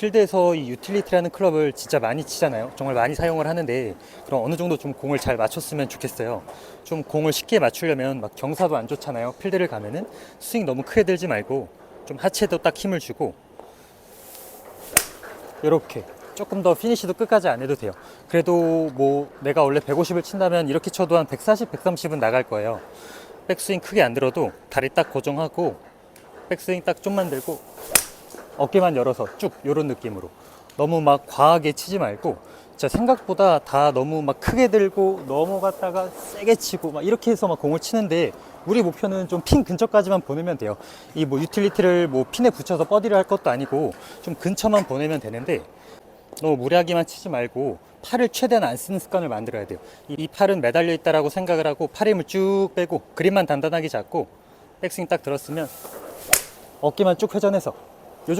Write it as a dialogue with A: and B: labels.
A: 필드에서 이 유틸리티라는 클럽을 진짜 많이 치잖아요. 정말 많이 사용을 하는데 그럼 어느 정도 좀 공을 잘 맞췄으면 좋겠어요. 좀 공을 쉽게 맞추려면 막 경사도 안 좋잖아요. 필드를 가면은 스윙 너무 크게 들지 말고 좀 하체도 딱 힘을 주고 이렇게 조금 더 피니시도 끝까지 안 해도 돼요. 그래도 뭐 내가 원래 150을 친다면 이렇게 쳐도 한 140, 130은 나갈 거예요. 백스윙 크게 안 들어도 다리 딱 고정하고 백스윙 딱 좀만 들고 어깨만 열어서 쭉 이런 느낌으로 너무 막 과하게 치지 말고 진짜 생각보다 다 너무 막 크게 들고 넘어갔다가 세게 치고 막 이렇게 해서 막 공을 치는데 우리 목표는 좀 핀 근처까지만 보내면 돼요. 이 뭐 유틸리티를 뭐 핀에 붙여서 버디를 할 것도 아니고 좀 근처만 보내면 되는데 너무 무리하게만 치지 말고 팔을 최대한 안 쓰는 습관을 만들어야 돼요. 이- 이 팔은 매달려 있다라고 생각을 하고 팔 힘을 쭉 빼고 그립만 단단하게 잡고 백스윙 딱 들었으면 어깨만 쭉 회전해서